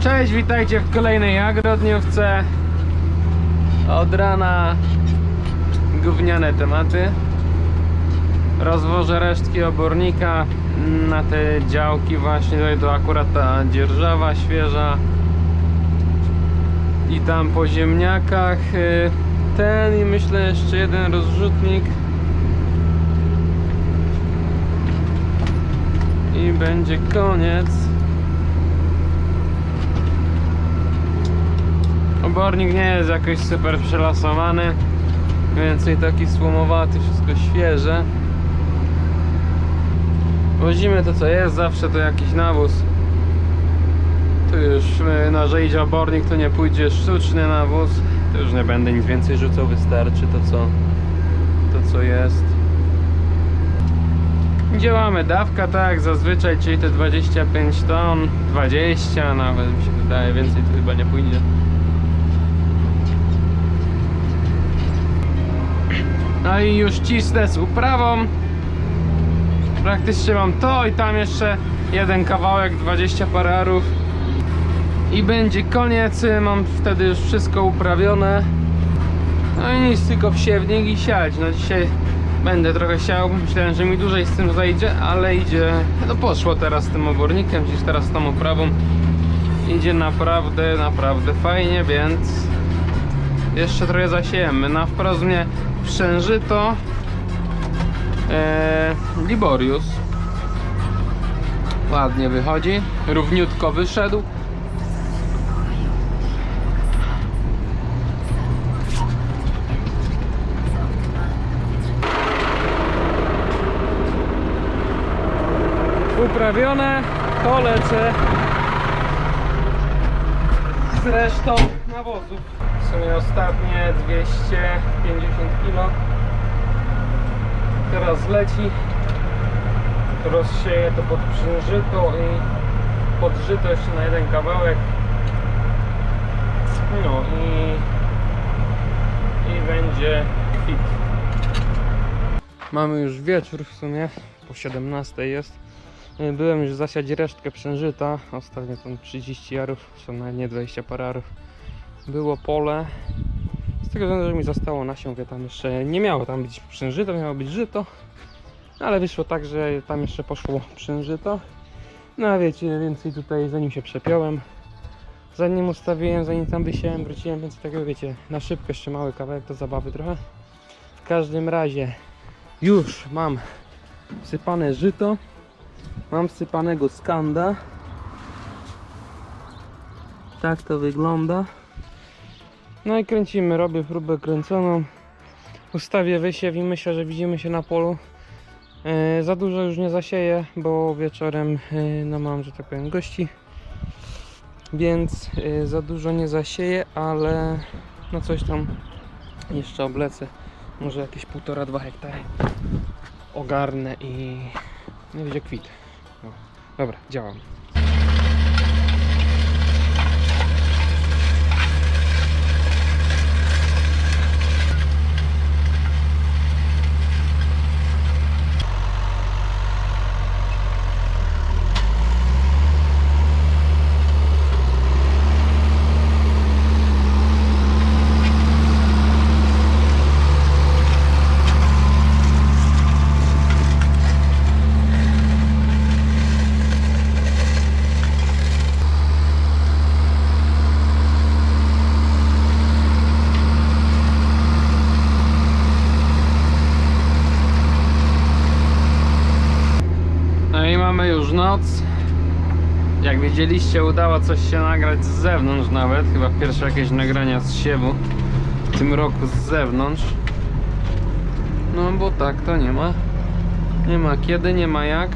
Cześć, witajcie w kolejnej agrodniówce. Od rana gówniane tematy. Rozwożę resztki obornika na te działki właśnie, tutaj to akurat ta dzierżawa świeża. I tam po ziemniakach y, ten i myślę jeszcze jeden rozrzutnik. I będzie koniec. Obornik nie jest jakoś super przelasowany. Więcej taki słomowaty, wszystko świeże. Wozimy to co jest, zawsze to jakiś nawóz. Tu już idzie obornik, to nie pójdzie sztuczny nawóz. To już nie będę nic więcej rzucał, wystarczy to co, to co jest. Działamy dawka tak zazwyczaj, czyli te 25 ton, 20 nawet mi się wydaje, więcej to chyba nie pójdzie. No i już cisnę z uprawą. Praktycznie mam to i tam jeszcze jeden kawałek, 20 pararów. I będzie koniec, mam wtedy już wszystko uprawione. No i nic, tylko wsiewnik i siać. No dzisiaj będę trochę siał, myślałem, że mi dłużej z tym zajdzie, ale idzie, no poszło teraz z tym obornikiem, gdzieś teraz z tą uprawą. Idzie naprawdę, naprawdę fajnie, więc jeszcze trochę zasiejemy. Na wprost mnie przężyto e, Liborius. Ładnie wychodzi, równiutko wyszedł. Uprawione, to lecę z resztą nawozów. W sumie ostatnie 250 kg. Teraz leci. Rozsieję to pod przynżyto i pod żyto jeszcze na jeden kawałek. No i, i będzie kwit. Mamy już wieczór w sumie, po 17 jest. Y, Byłem już zasiać resztkę przężyta, ostatnio tam 30 jarów, są nawet nie 20 pararów. Było pole, z tego względu, że mi zostało nasion, wie tam jeszcze nie miało tam być przężyto, miało być żyto. Ale wyszło tak, że tam jeszcze poszło przężyto. No a wiecie, więcej tutaj zanim się przepiąłem, zanim ustawiłem, zanim tam wysiałem, wróciłem, więc takiego wiecie, na szybko jeszcze mały kawałek do zabawy trochę. W każdym razie już mam sypane żyto. Mam sypanego skanda. Tak to wygląda. No i kręcimy, robię próbę kręconą. Ustawię wysiew i myślę, że widzimy się na polu. E, za dużo już nie zasieję, bo wieczorem e, no mam, że tak powiem, gości. Więc e, za dużo nie zasieję, ale no coś tam jeszcze oblecę. Może jakieś 1,5-2 hektary ogarnę i nie będzie kwit. No. Dobra, działam. No i mamy już noc. Jak widzieliście, udało coś się nagrać z zewnątrz nawet. Chyba pierwsze jakieś nagrania z siewu w tym roku z zewnątrz. No bo tak to nie ma. Nie ma kiedy, nie ma jak.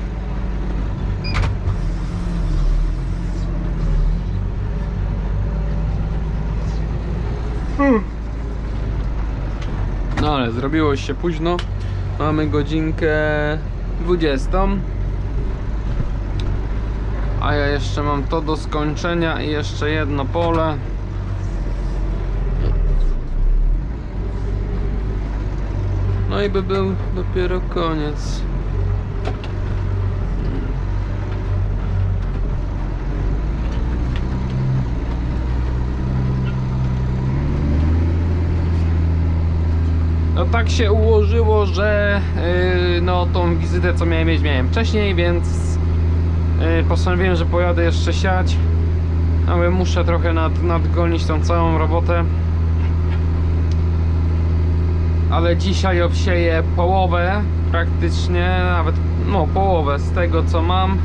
No ale zrobiło się późno. Mamy godzinkę 20 a ja jeszcze mam to do skończenia i jeszcze jedno pole. No i by był dopiero koniec. No tak się ułożyło, że yy, no tą wizytę co miałem mieć miałem wcześniej, więc postanowiłem, że pojadę jeszcze siać. Ale muszę trochę nad, nadgonić tą całą robotę. Ale dzisiaj obsieję połowę praktycznie, nawet no połowę z tego co mam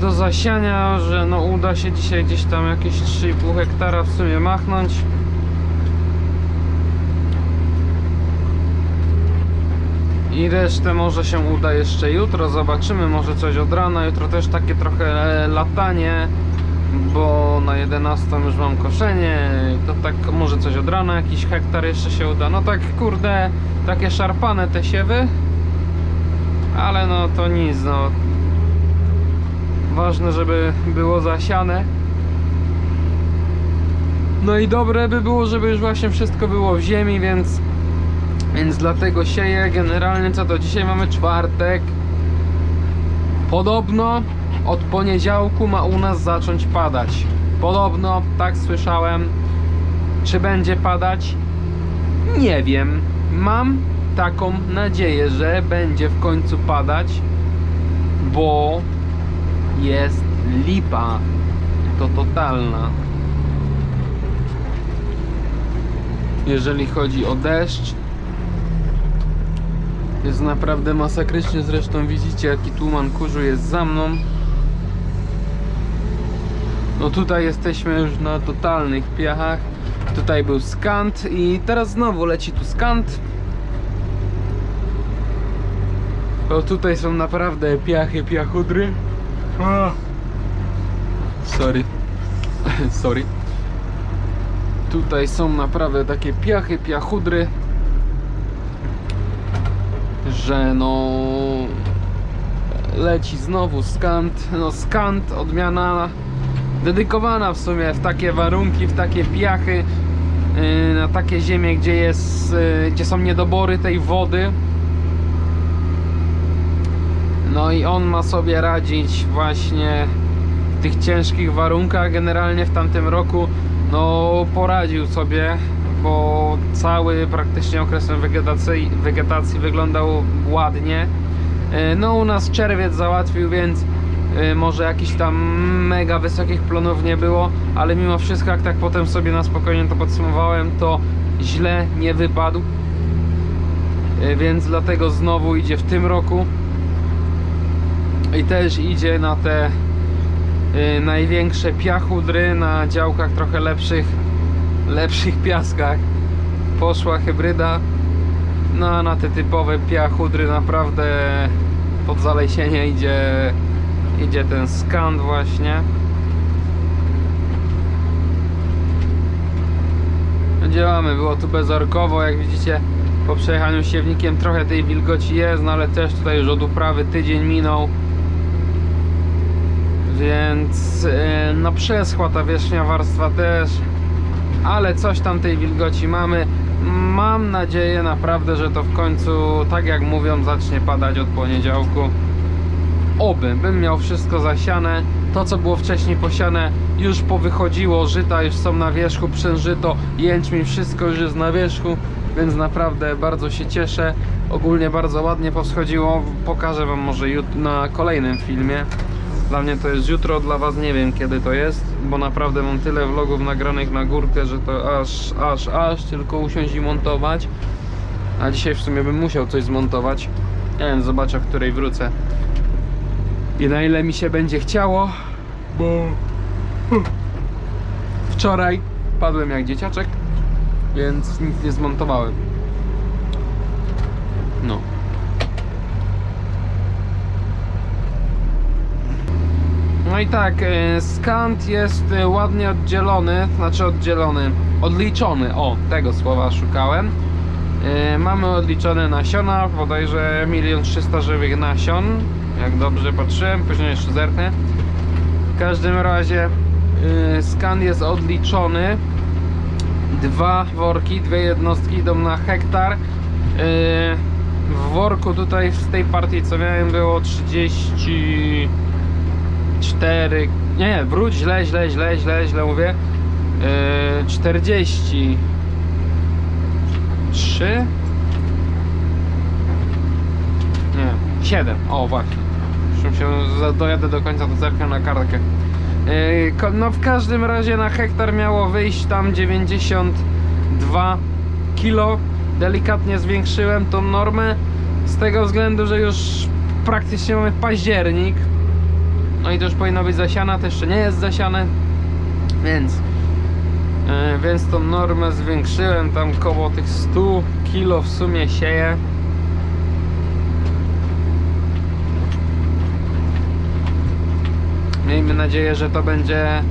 do zasiania, że no uda się dzisiaj gdzieś tam jakieś 3,5 hektara w sumie machnąć. I resztę może się uda jeszcze jutro, zobaczymy, może coś od rana, jutro też takie trochę latanie, bo na 11 już mam koszenie, to tak może coś od rana, jakiś hektar jeszcze się uda, no tak kurde, takie szarpane te siewy, ale no to nic, no. Ważne, żeby było zasiane. No i dobre by było, żeby już właśnie wszystko było w ziemi, więc więc dlatego sieję. Generalnie co to dzisiaj mamy czwartek. Podobno od poniedziałku ma u nas zacząć padać. Podobno, tak słyszałem. Czy będzie padać? Nie wiem. Mam taką nadzieję, że będzie w końcu padać, bo jest lipa. To totalna. Jeżeli chodzi o deszcz, jest naprawdę masakrycznie. Zresztą widzicie, jaki tłuman kurzu jest za mną. No tutaj jesteśmy już na totalnych piachach. Tutaj był skant i teraz znowu leci tu skant. O tutaj są naprawdę piachy, piachudry. Sorry. Sorry. Tutaj są naprawdę takie piachy, piachudry. Że no leci znowu skant. No skant, odmiana dedykowana w sumie w takie warunki, w takie piachy, yy, na takie ziemie, gdzie jest, yy, gdzie są niedobory tej wody. No i on ma sobie radzić właśnie w tych ciężkich warunkach. Generalnie w tamtym roku no poradził sobie, bo cały praktycznie okres wegetacji, wegetacji wyglądał ładnie. E, No u nas czerwiec załatwił, więc e, może jakichś tam mega wysokich plonów nie było, ale mimo wszystko jak tak potem sobie na spokojnie to podsumowałem, to źle nie wypadł. E, Więc dlatego znowu idzie w tym roku i też idzie na te największe piachudry na działkach trochę lepszych lepszych piaskach. Poszła hybryda. No a na te typowe piachudry naprawdę pod zalesienie idzie idzie ten skant właśnie. No działamy, było tu bezorkowo jak widzicie. Po przejechaniu siewnikiem trochę tej wilgoci jest, no ale też tutaj już od uprawy tydzień minął. Więc e, no przeschła ta wierzchnia warstwa też ale coś tam tej wilgoci mamy. Mam nadzieję naprawdę, że to w końcu tak jak mówią zacznie padać od poniedziałku. Oby, bym miał wszystko zasiane. To co było wcześniej posiane już powychodziło, żyta już są na wierzchu przężyto, jęczmień, wszystko już jest na wierzchu więc naprawdę bardzo się cieszę. Ogólnie bardzo ładnie powschodziło. Pokażę wam może na kolejnym filmie dla mnie to jest jutro, dla was nie wiem kiedy to jest, bo naprawdę mam tyle vlogów nagranych na górkę, że to aż, aż, aż tylko usiąść i montować. A dzisiaj w sumie bym musiał coś zmontować. Nie wiem, zobaczę, w której wrócę. I na ile mi się będzie chciało, bo wczoraj padłem jak dzieciaczek, więc nic nie zmontowałem. No. No i tak, e, skant jest e, ładnie oddzielony, znaczy oddzielony, odliczony, o, tego słowa szukałem. E, Mamy odliczone nasiona, bodajże 1 300 żywych nasion, jak dobrze patrzyłem, później jeszcze zerknę. W każdym razie skan jest odliczony. Dwa worki, dwie jednostki idą na hektar. W worku tutaj z tej partii co miałem było 30 4. Nie, wróć, źle, źle, źle, źle, źle mówię. Yy, 40. trzy. Nie, siedem. O, właśnie. Już się dojadę do końca, to zerknę na kartkę. Yy, No w każdym razie na hektar miało wyjść tam 92 kilo. Delikatnie zwiększyłem tą normę z tego względu, że już praktycznie mamy październik. No i to już powinno być zasiana, to jeszcze nie jest zasiane. Więc yy, więc tą normę zwiększyłem tam koło tych 100 kilo w sumie sieję. Miejmy nadzieję, że to będzie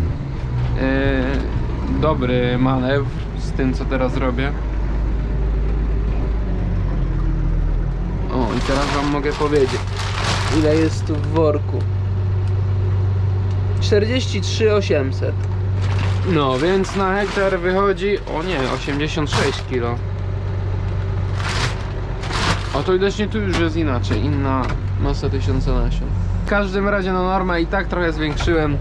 yy, dobry manewr z tym, co teraz robię. O, i teraz Wam mogę powiedzieć, ile jest tu w worku. 43 800. No, więc na hektar wychodzi, o nie, 86 kg. O to widocznie tu już jest inaczej, inna masa tysiąca nasion. W każdym razie no normę i tak trochę zwiększyłem.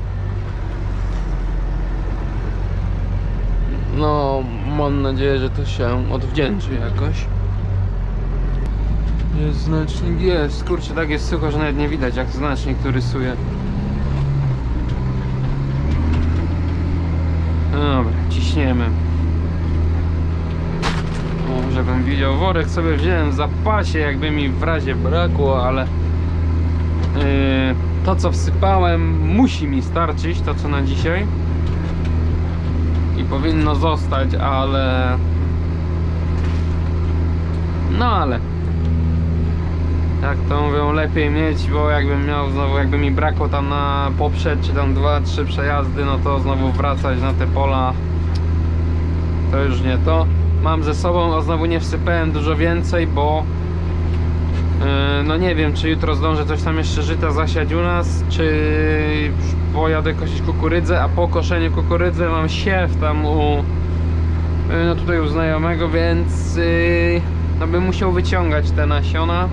No, mam nadzieję, że to się odwdzięczy jakoś. Jest znacznik, jest, kurczę, tak jest sucho, że nawet nie widać jak znacznik tu rysuje. Dobra, ciśniemy. O, żebym widział, worek sobie wziąłem w zapasie, jakby mi w razie brakło, ale yy, to co wsypałem musi mi starczyć, to co na dzisiaj. I powinno zostać, ale... No ale... Jak to mówią, lepiej mieć, bo jakbym miał znowu, jakby mi brakło tam na poprzed, czy tam dwa, trzy przejazdy, no to znowu wracać na te pola, to już nie to. Mam ze sobą, a znowu nie wsypałem dużo więcej, bo yy, no nie wiem, czy jutro zdążę coś tam jeszcze żyta zasiać u nas, czy pojadę kosić kukurydzę, a po koszeniu kukurydzy mam siew tam u, yy, no tutaj u znajomego, więc yy, no bym musiał wyciągać te nasiona.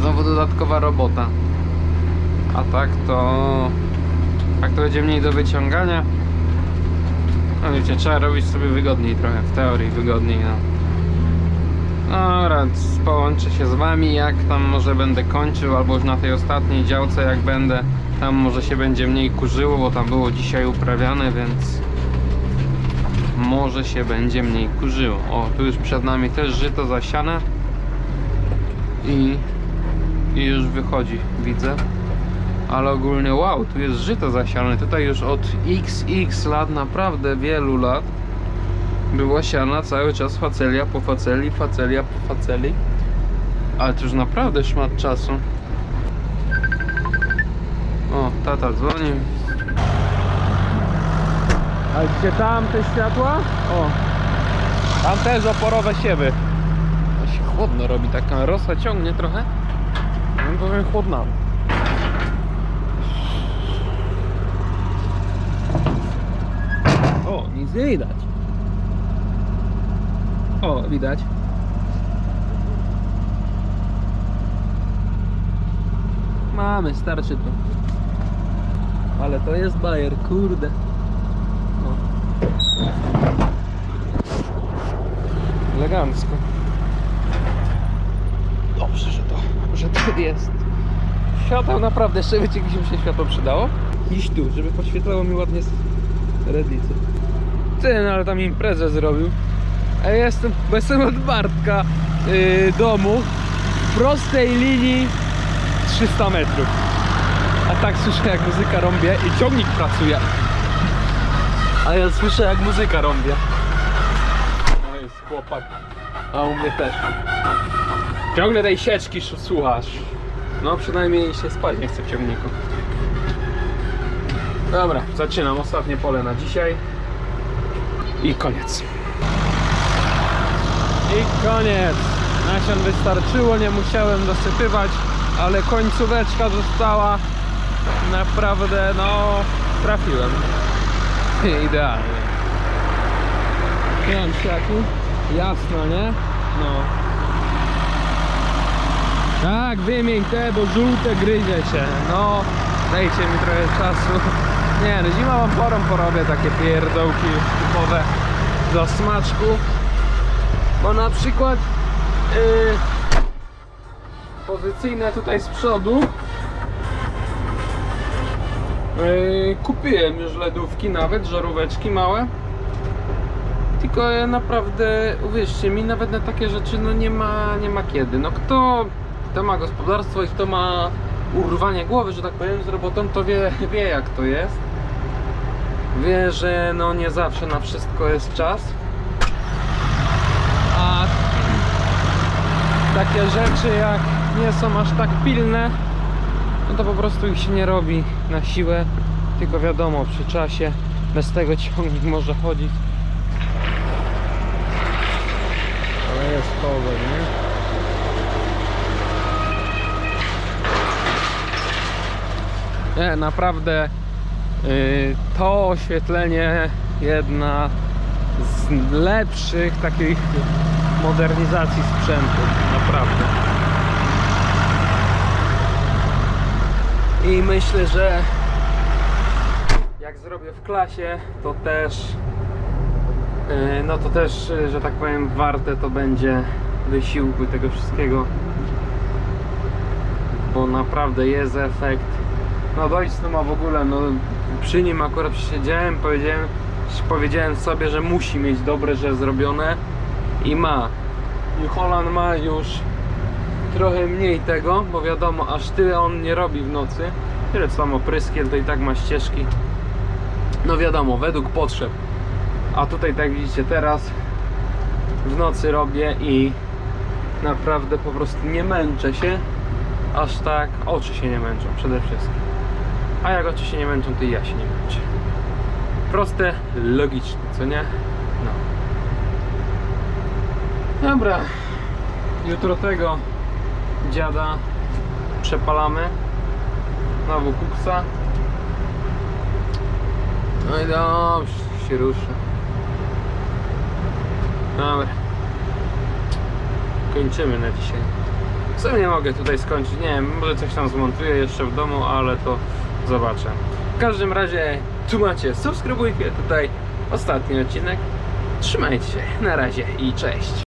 Znowu dodatkowa robota. A tak to. Tak to będzie mniej do wyciągania. No wiecie, trzeba robić sobie wygodniej trochę, w teorii wygodniej, no. Dobra, połączę się z wami, jak tam może będę kończył, albo już na tej ostatniej działce jak będę, tam może się będzie mniej kurzyło, bo tam było dzisiaj uprawiane, więc może się będzie mniej kurzyło. O, tu już przed nami też żyto zasiane i i już wychodzi, widzę. Ale ogólnie wow, tu jest żyto zasiane. Tutaj już od xx lat, naprawdę wielu lat była siana cały czas facelia po faceli, facelia po faceli. Ale to już naprawdę szmat czasu. O, tata dzwoni. A gdzie tam te światła? O, tam też oporowe siewy. To się chłodno robi, taka rosa ciągnie trochę. Powiem chłodna. O, nic nie widać. O, widać. Mamy, starczy tu. Ale to jest bajer, kurde. O. Elegancko. Dobrze, że to, że to jest. Światło naprawdę, jeszcze wiecie, gdzie mi się światło przydało? Iść tu, żeby podświetlało mi ładnie z redlicy. Ty, no ale tam imprezę zrobił. A ja jestem, bo jestem od Bartka yy, domu w prostej linii 300 metrów. A tak słyszę jak muzyka rąbie i ciągnik pracuje. A ja słyszę jak muzyka rąbie. No jest chłopak. A u mnie też. Ciągle tej sieczki sz- słuchasz. No przynajmniej się spać nie chce w ciągniku. Dobra, zaczynam ostatnie pole na dzisiaj. I koniec. I koniec. Nasion wystarczyło, nie musiałem dosypywać, ale końcóweczka została naprawdę, no, trafiłem. Idealnie. Wiem, światło? Jasno, nie? No. Tak, wymień te, bo żółte gryzie się. No, dajcie mi trochę czasu. Nie, no zimową porą porobię takie pierdołki typowe do smaczku. Bo na przykład yy, pozycyjne tutaj z przodu yy, kupiłem już lodówki nawet, żaróweczki małe. Tylko ja naprawdę, uwierzcie mi, nawet na takie rzeczy no nie ma, nie ma kiedy. No kto, kto ma gospodarstwo i kto ma urwanie głowy, że tak powiem, z robotą, to wie, wie jak to jest. Wie, że no nie zawsze na wszystko jest czas. A takie rzeczy jak nie są aż tak pilne, no to po prostu ich się nie robi na siłę, tylko wiadomo, przy czasie bez tego ciągnik może chodzić. Cover, nie? Nie, naprawdę y, to oświetlenie jedna z lepszych takich modernizacji sprzętu, naprawdę. I myślę, że jak zrobię w klasie, to też no to też, yy, że tak powiem, warte to będzie wysiłku tego wszystkiego. Bo naprawdę jest efekt. No dojść ma w ogóle, no przy nim akurat siedziałem, powiedziałem, powiedziałem sobie, że musi mieć dobre, że zrobione i ma. I Holland ma już trochę mniej tego, bo wiadomo, aż tyle on nie robi w nocy. Tyle co tam opryskiel, to i tak ma ścieżki. No wiadomo, według potrzeb. A tutaj tak widzicie teraz w nocy robię i naprawdę po prostu nie męczę się aż tak oczy się nie męczą przede wszystkim. A jak oczy się nie męczą, to i ja się nie męczę. Proste, logiczne, co nie? No. Dobra. Jutro tego dziada przepalamy. Znowu kuksa. No i dobrze, się ruszę. Dobra. Kończymy na dzisiaj. W sumie mogę tutaj skończyć. Nie wiem, może coś tam zmontuję jeszcze w domu, ale to zobaczę. W każdym razie tu macie subskrybujcie tutaj ostatni odcinek. Trzymajcie się. Na razie i cześć.